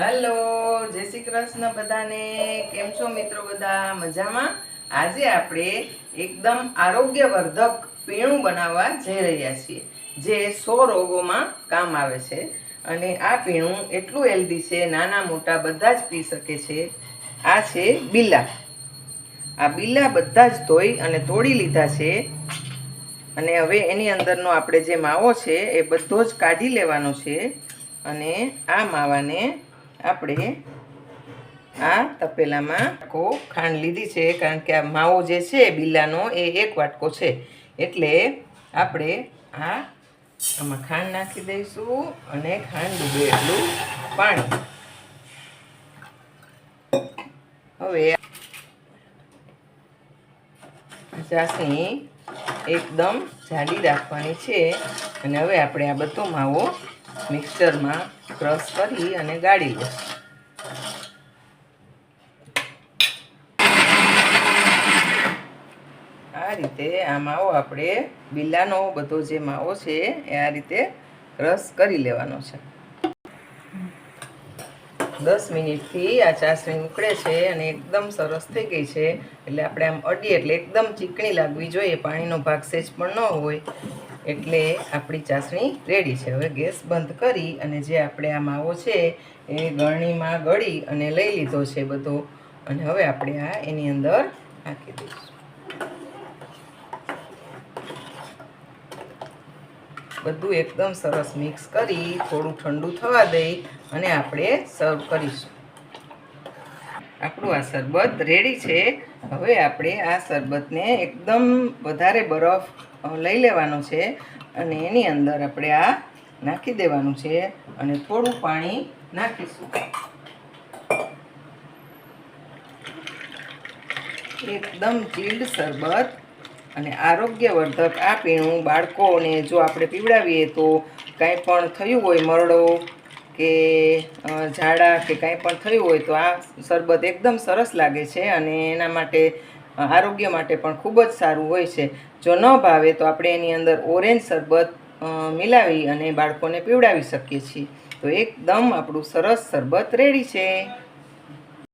Hello, જય શ્રી કૃષ્ણ બધાને. કેમ છો મિત્રો બધા? મજામાં? આજે આપણે એકદમ આરોગ્યવર્ધક પીણું બનાવવા જઈ રહ્યા છીએ, જે સો રોગોમાં કામ આવે છે. અને આ પીણું એટલું હેલ્ધી છે, નાના મોટા બધા જ પી શકે છે. આ છે બિલ્લા આ બિલ્લા બધા જ ધોઈ અને તોડી લીધા છે. અને હવે એની અંદરનો આપણે જે માવો છે, એ બધો જ કાઢી લેવાનો છે. અને આ માવાને આપણે આ તપેલામાં કો ખાંડ લીધી છે, કારણ કે આ માવો જે છે બિલ્લાનો એ એક વાટકો છે. એટલે આપણે આ આમાં ખાંડ નાખી દઈશું અને ખાંડ ડૂબે એટલું પાણી. હવે ચાસણી એકદમ જાડી રાખવાની છે. અને હવે આપણે આ બધો માવો મિક્સરમાં ક્રશ કરી અને ગાળી લઈશું. આ રીતે આ માવો આપણે બિલ્લાનો બધો જે માવો છે એ આ રીતે રસ કરી લેવાનો છે. દસ મિનિટથી આ ચાસણી ઉકળે છે અને એકદમ સરસ થઈ ગઈ છે. એટલે આપણે આમ અડીએ એટલે એકદમ ચીકણી લાગવી જોઈએ, પાણીનો ભાગ સેજ પણ ન હોય. એટલે આપણી ચાસણી રેડી છે. હવે ગેસ બંધ કરી અને જે આપણે આ માવો છે એ ગળણીમાં ગળી અને લઈ લીધો છે બધો. અને હવે આપણે આ એની અંદર નાખી દઈશું. બધું એકદમ સરસ મિક્સ કરી થોડું ઠંડુ થવા દઈ અને આપણે સર્વ કરીશું. આપણું આ શરબત રેડી છે. હવે આપણે આ શરબતને એકદમ વધારે બરફ લઈ લેવાનો છે અને એની અંદર આપણે આ નાખી દેવાનું છે અને થોડું પાણી નાખીશું. એકદમ ચીલ્ડ શરબત અને આરોગ્યવર્ધક આ પીણું બાળકોને જો આપણે પીવડાવીએ તો કાંઈ પણ થયું હોય મરડો કે ઝાડા કે કાંઈ પણ થયું હોય તો આ શરબત એકદમ સરસ લાગે છે અને એના માટે આરોગ્ય માટે પણ ખૂબ જ સારું હોય છે. જો ન ભાવે તો આપણે એની અંદર ઓરેન્જ શરબત મિલાવી અને બાળકોને પીવડાવી શકીએ છીએ. તો એકદમ આપણું સરસ શરબત રેડી છે.